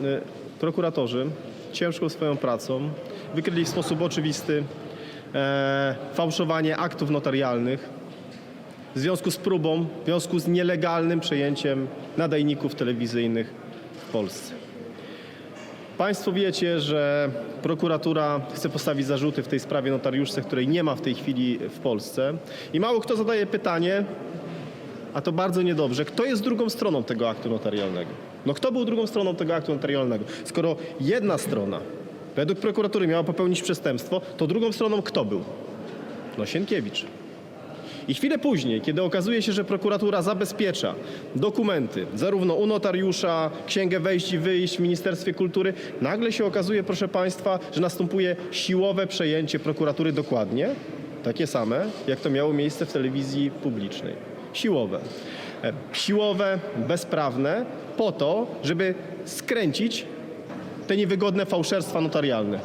y, prokuratorzy ciężką swoją pracą wykryli w sposób oczywisty e, fałszowanie aktów notarialnych w związku z próbą, w związku z nielegalnym przejęciem nadajników telewizyjnych w Polsce. Państwo wiecie, że prokuratura chce postawić zarzuty w tej sprawie notariuszce, której nie ma w tej chwili w Polsce. I mało kto zadaje pytanie, a to bardzo niedobrze, kto jest drugą stroną tego aktu notarialnego? No kto był drugą stroną tego aktu notarialnego? Skoro jedna strona według prokuratury miała popełnić przestępstwo, to drugą stroną kto był? No Sienkiewicz. I chwilę później, kiedy okazuje się, że prokuratura zabezpiecza dokumenty, zarówno u notariusza, księgę wejść i wyjść w Ministerstwie Kultury, nagle się okazuje, proszę Państwa, że następuje siłowe przejęcie prokuratury dokładnie, takie same, jak to miało miejsce w telewizji publicznej. Siłowe. E, Siłowe, bezprawne, po to, żeby skręcić te niewygodne fałszerstwa notarialne.